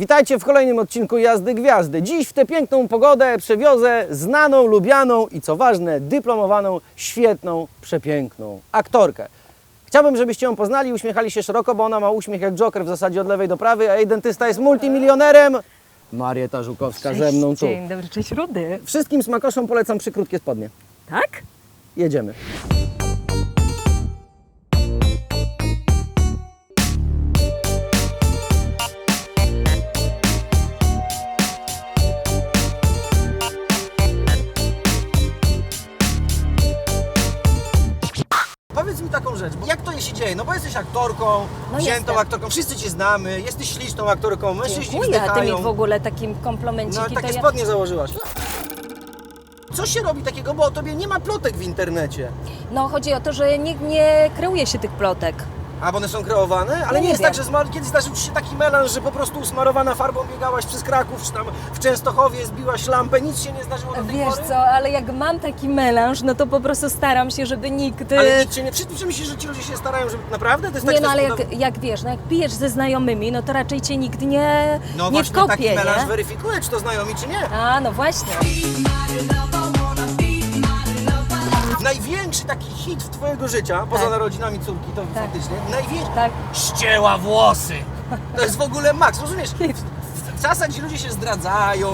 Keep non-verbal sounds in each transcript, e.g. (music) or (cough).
Witajcie w kolejnym odcinku Jazdy Gwiazdy. Dziś w tę piękną pogodę przewiozę znaną, lubianą i co ważne, dyplomowaną, świetną, przepiękną aktorkę. Chciałbym, żebyście ją poznali, uśmiechali się szeroko, bo ona ma uśmiech jak Joker w zasadzie od lewej do prawej, a jej dentysta jest multimilionerem. Marieta Żukowska ze mną tu. Dzień dobry, cześć Rudy. Wszystkim smakoszom polecam przykrótkie spodnie. Tak? Jedziemy. Rzecz, bo jak to się dzieje? No bo jesteś aktorką, No wziętą aktorką, wszyscy Cię znamy, jesteś śliczną aktorką, mężczyźni Dziękuję, a ty mi wzdychają. w ogóle takim komplemenciki No to takie ja... spodnie założyłaś. Co się robi takiego, bo o tobie nie ma plotek w internecie. No chodzi o to, że nikt nie kreuje się tych plotek. A bo one są kreowane? Ale No nie nie jest wiem. tak, że zmar- kiedyś zdarzył Ci się taki melanż, że po prostu usmarowana farbą biegałaś przez Kraków, czy tam w Częstochowie zbiłaś lampę, nic się nie zdarzyło do tej Wiesz pory? co, ale jak mam taki melanż, no to po prostu staram się, żeby nikt... Ale nikt się nie... Czy, czy myślisz, że ci ludzie się starają, żeby... Naprawdę? To jest Nie tak, no, że ale jak, jak wiesz, no jak pijesz ze znajomymi, no to raczej cię nikt nie, No nie właśnie wkopie, taki melanż nie? weryfikuje, czy to znajomi, czy nie. A, no właśnie. Największy taki hit w twojego życia, poza Tak. narodzinami córki, to Tak. faktycznie, największy... Tak. ścięła włosy. To jest w ogóle maks, rozumiesz? W czasach, gdzie ludzie się zdradzają,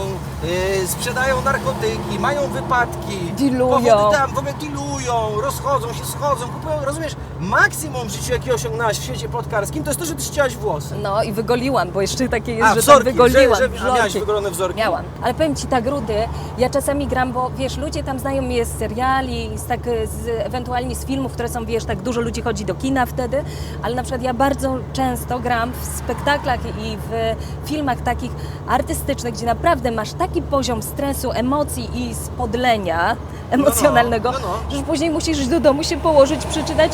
yy, sprzedają narkotyki, mają wypadki, Dilują. powody tam w ogóle dilują, rozchodzą się, schodzą, kupują, rozumiesz? Maksimum w życiu, jakie osiągnęłaś w świecie plotkarskim, to jest to, że ty ścięłaś włosy. No i wygoliłam, bo jeszcze takie jest, A, że wzorki, tak wygoliłam. że- że- a miałaś wzorki. wygolone wzorki? Miałam. Ale powiem Ci tak, Rudy, ja czasami gram, bo wiesz, ludzie tam znają mnie z seriali, z tak, z, ewentualnie z filmów, które są, wiesz, tak dużo ludzi chodzi do kina wtedy, ale na przykład ja bardzo często gram w spektaklach i w filmach takich artystycznych, gdzie naprawdę masz taki poziom stresu, emocji i spodlenia emocjonalnego, no, no. że później musisz iść do domu się położyć, przeczytać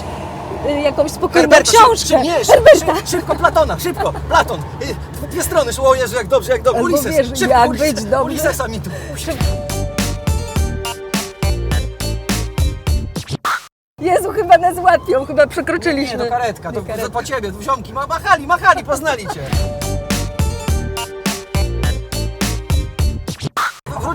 y, jakąś spokojną Herberta, książkę. Szyb, nie, szyb, szyb, szybko Platona, szybko, Platon. Y, Dwie strony, o Jezu, jak dobrze, jak dobrze. Albo Ulises, wiesz, szybko, jak Ulises, być dobrze. Ulisesa mi tu. Jezu, chyba nas łapią, chyba Nie, przekroczyliśmy. to karetka, to Nie, karetka. po ciebie, ziomki, ma- machali, machali, poznali cię.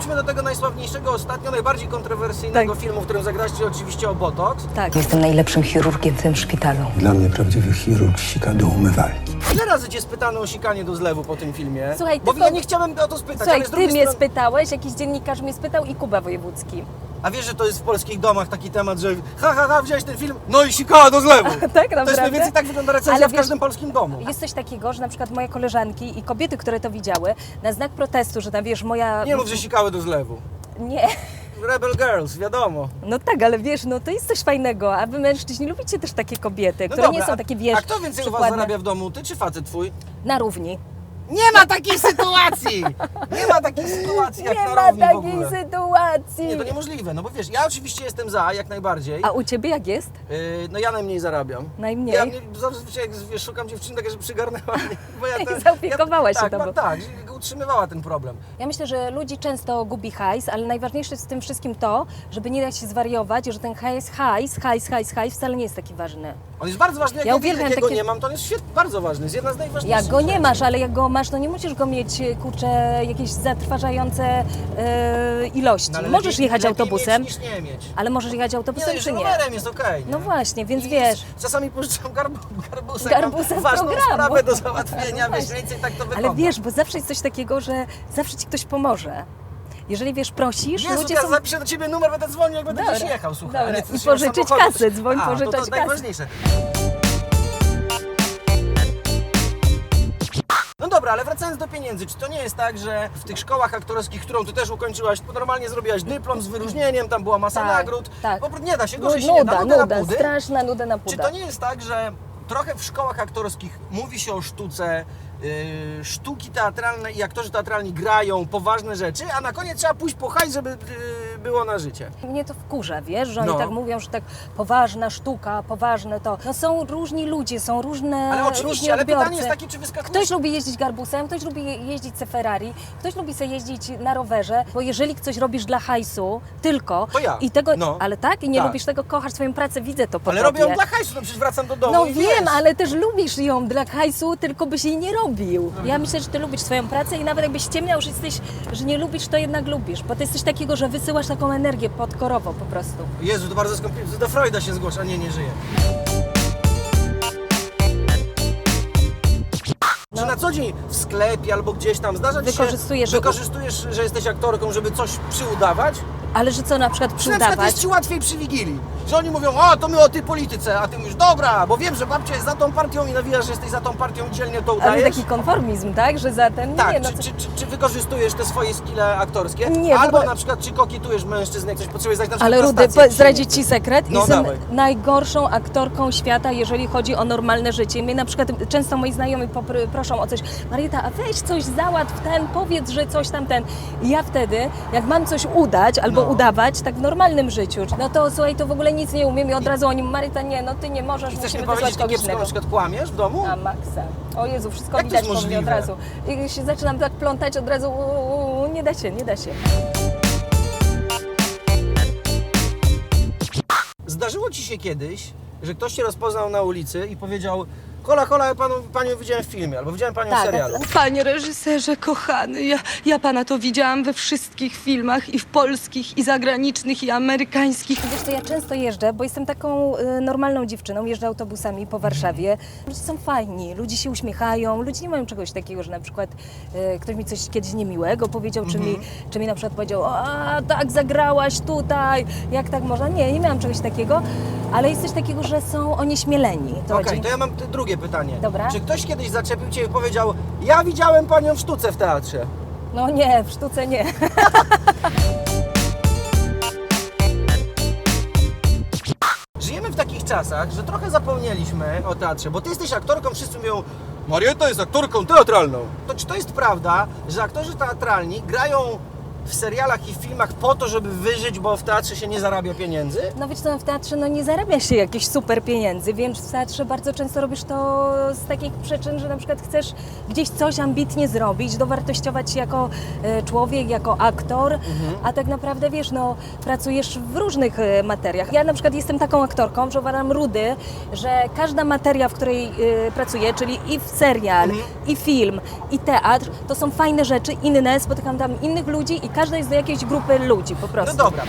Wróćmy do tego najsławniejszego ostatnio, najbardziej kontrowersyjnego Tak. filmu, w którym zagraście oczywiście o Botox. Tak. Jestem najlepszym chirurgiem w tym szpitalu. Dla mnie prawdziwy chirurg sika do umywalki. Ile razy cię spytano o sikanie do zlewu po tym filmie? Słuchaj, Bo ty ja nie chciałem o to spytać, Słuchaj, ale z ty drugiej mnie strony... spytałeś, jakiś dziennikarz mnie spytał i Kuba Wojewódzki. A wiesz, że to jest w polskich domach taki temat, że ha, ha, ha, wziąłeś ten film, no i sikała do zlewu. (laughs) Tak, To jest naprawdę? mniej więcej tak wygląda recenzja Ale w wiesz- każdym polskim domu. Jest coś takiego, że na przykład moje koleżanki i kobiety, które to widziały, na znak protestu, że tam wiesz, moja... Nie mów, że sikały do zlewu. Nie. (laughs) Rebel Girls, wiadomo. No tak, ale wiesz, no to jest coś fajnego, a wy mężczyźni lubicie też takie kobiety, No które dobra, nie są takie, wiesz, A kto więcej u was przykładne. zarabia w domu, ty czy facet twój? Na równi. Nie ma takiej sytuacji! Nie ma takiej sytuacji jak nie na ma równi w takiej ogóle. sytuacji. Nie, to niemożliwe, no bo wiesz, ja oczywiście jestem za, jak najbardziej. A u ciebie jak jest? Yy, no ja najmniej zarabiam. Najmniej? Ja zazwyczaj jak wiesz, szukam dziewczyny takie, że przygarnęła mnie. Bo ja (laughs) I zaopiekowała się tak, tobą. no, tak, że utrzymywała ten problem. Ja myślę, że ludzi często gubi hajs, ale najważniejsze jest w tym wszystkim to, żeby nie dać się zwariować, że ten hajs, hajs, hajs, hajs, hajs wcale nie jest taki ważny. On jest bardzo ważny, jak Ja ja uwielbiam takie- nie mam, to on jest świetny, bardzo ważny, jest jedna z najważniejszych Jak go nie masz, ale jak go masz, no nie musisz go mieć, kurczę, jakieś zatrważające e, ilości. No, ale możesz lepiej- jechać lepiej autobusem, Mieć, niż nie mieć. ale możesz jechać autobusem nie, czy nie? rowerem jest okej. No nie? właśnie, więc I wiesz. Czasami pożyczam garbu, garbusa, Garbusa z ważną programu. sprawę do załatwienia, No wiesz, właśnie. więcej tak to wygląda. Ale wiesz, bo zawsze jest coś takiego, że zawsze ci ktoś pomoże. Jeżeli wiesz, prosisz, Jezu, ludzie ja są... zapiszę do ciebie numer, będę dzwonił, jak będę Dobra, gdzieś jechał, słuchaj. dobra. to I pożyczyć kasę, dzwoń a, pożyczać to, to kasę. najważniejsze. Dobra, ale wracając do pieniędzy, czy to nie jest tak, że w tych szkołach aktorskich, którą ty też ukończyłaś, normalnie zrobiłaś dyplom z wyróżnieniem, tam była masa Tak, nagród, tak. po prostu nie da się, gorzej się nie da, nuda, nuda na pudy. straszna nuda na Czy puda. to nie jest tak, że trochę w szkołach aktorskich mówi się o sztuce, yy, sztuki teatralne i aktorzy teatralni grają poważne rzeczy, a na koniec trzeba pójść po hajs, żeby yy, było na życie. Mnie to wkurza, wiesz, że No. oni tak mówią, że tak poważna sztuka, poważne to. No są różni ludzie, są różne Ale różni oczywiście, ale odbiorcy. pytanie jest takie, czy wyskakujesz... Ktoś lubi jeździć garbusem, ktoś lubi je- jeździć se Ferrari, ktoś lubi sobie jeździć na rowerze, bo jeżeli coś robisz dla hajsu tylko To ja. i tego, No. ale tak, i nie Tak. lubisz tego, kochasz swoją pracę, widzę to po Ale tobie. robię ją dla hajsu, no przecież wracam do domu No i wiem, wiesz. ale też lubisz ją dla hajsu, tylko byś jej nie robił. Ja myślę, że ty lubisz swoją pracę i nawet jakbyś ściemniał, że jesteś, że nie lubisz, to jednak lubisz, bo ty jesteś takiego, że wysyłasz taką energię podkorowo po prostu. Jezu, to bardzo skomplikowane. Do Freuda się zgłasza, nie, nie żyje. Czy na co dzień w sklepie albo gdzieś tam zdarza ci się, Wykorzystujesz- wykorzystujesz, że jesteś aktorką, żeby coś przyudawać? Ale że co na przykład Czy na przykład przyudawać? jest ci łatwiej przy Wigilii? Że oni mówią, o to my o tej polityce, a ty mówisz, dobra, bo wiem, że babcia jest za tą partią i nawijasz, że jesteś za tą partią i dzielnie to Ale udajesz. taki konformizm, tak? Że za ten Tak, nie, no czy, czy, czy, czy wykorzystujesz te swoje skille aktorskie? Nie, w Albo ogóle- na przykład, czy kokietujesz mężczyzn, jak ktoś potrzebuje zdać na przykład Ale na Rudy, stację po- zdradzić Ci sekret. No, Jestem dawaj. najgorszą aktorką świata, jeżeli chodzi o normalne życie. Mnie na przykład często moi znajomi popr- proszą o coś. Marieta, a weź coś załatw ten, powiedz, że coś tam ten. I ja wtedy, jak mam coś udać albo Udawać, tak w normalnym życiu, no to słuchaj, to w ogóle nic nie umiem i od razu oni, Maryta, nie, no ty nie możesz, I chcesz mi musimy powiedzieć, wysłać że kogoś kiepsko na innego. przykład kłamiesz w domu? A maksa. O Jezu, wszystko Jak to widać jest po mnie od możliwe? razu. I się zaczynam tak plątać od razu, u, u, u, nie da się, nie da się. Zdarzyło ci się kiedyś, że ktoś cię rozpoznał na ulicy i powiedział Kola, kola, ja panu, panią widziałem w filmie, albo widziałem panią w Tak, serialu. Panie reżyserze, kochany, ja, ja pana to widziałam we wszystkich filmach i w polskich, i zagranicznych, i amerykańskich. Wiesz co, ja często jeżdżę, bo jestem taką y, normalną dziewczyną, jeżdżę autobusami po Warszawie. Ludzie są fajni, ludzie się uśmiechają, ludzie nie mają czegoś takiego, że na przykład y, ktoś mi coś kiedyś niemiłego powiedział, czy, mi, czy mi na przykład powiedział, a tak zagrałaś tutaj, jak tak można. Nie, nie miałam czegoś takiego, ale jest coś takiego, że są onieśmieleni. To Okej, chodzi. to ja mam drugie pytanie. Dobra. Czy ktoś kiedyś zaczepił cię i powiedział ja widziałem panią w sztuce w teatrze? No nie, w sztuce nie. (laughs) Żyjemy w takich czasach, że trochę zapomnieliśmy o teatrze, bo ty jesteś aktorką, wszyscy mówią Marieta jest aktorką teatralną. To czy to jest prawda, że aktorzy teatralni grają w serialach i w filmach po to, żeby wyżyć, bo w teatrze się nie zarabia pieniędzy? No wiesz co, w teatrze no nie zarabia się jakichś super pieniędzy, więc w teatrze bardzo często robisz to z takich przyczyn, że na przykład chcesz gdzieś coś ambitnie zrobić, dowartościować się jako e, człowiek, jako aktor, a tak naprawdę wiesz, no pracujesz w różnych e, materiach. Ja na przykład jestem taką aktorką, że uważam rudy, że każda materia, w której e, pracuję, czyli i w serial, i film, i teatr, to są fajne rzeczy, inne, spotykam tam innych ludzi i każda jest do jakiejś grupy ludzi po No prostu. dobra.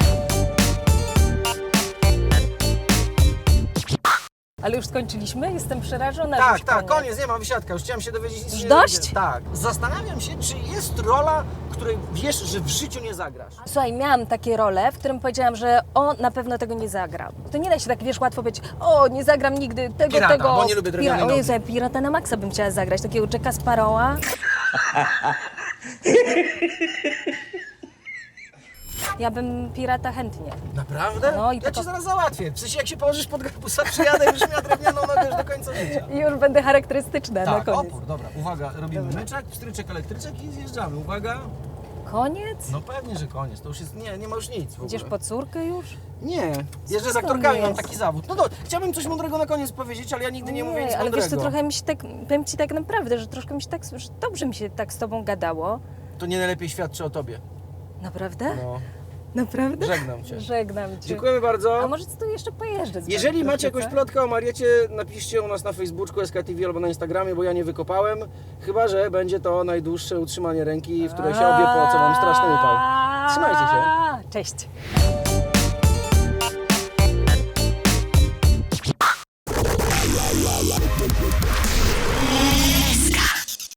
Ale już skończyliśmy? Jestem przerażona. że Tak, już tak, koniec, nie ma wysiadka, już chciałem się dowiedzieć Już dość? dowiedzieć. Tak. Zastanawiam się, czy jest rola, której wiesz, że w życiu nie zagrasz. Słuchaj, miałam takie role, w którym powiedziałam, że o, na pewno tego nie zagram. To nie da się tak, wiesz, łatwo być, o, nie zagram nigdy tego, Pirata, tego. bo nie lubię drewnianej Pira- O nogi. Jezu, ja pirata na maksa bym chciała zagrać, takiego Jacka Sparrowa. (laughs) Ja bym pirata chętnie. Naprawdę? No i ja cię zaraz załatwię. W sensie jak się położysz pod garbusa, przyjadę już miała drewnianą nogę już do końca życia. I (laughs) już będę charakterystyczna na Tak, koniec. opór, dobra. Uwaga, robimy myczek, pstryczek, elektryczek i zjeżdżamy. Uwaga. Koniec? No pewnie, że koniec. To już jest, nie, nie ma już nic w ogóle. Idziesz po córkę już? Nie, jeżdżę z to aktorkami, mam taki zawód. No to chciałbym coś mądrego na koniec powiedzieć, ale ja nigdy nie, mówię nic ale mądrego. wiesz co, trochę mi się tak, powiem Ci tak naprawdę, że troszkę mi się tak, dobrze mi się tak z Tobą gadało. To nie najlepiej świadczy o tobie. Naprawdę? No. Naprawdę? Żegnam cię. Żegnam Cię. Dziękujemy bardzo. A może tu jeszcze pojeżdżę z Jeżeli macie jakąś plotkę o Mariecie, napiszcie u nas na Facebooku SKTV albo na Instagramie, bo ja nie wykopałem. Chyba, że będzie to najdłuższe utrzymanie ręki, w której się obie po, co mam straszny upał. Trzymajcie się. Cześć.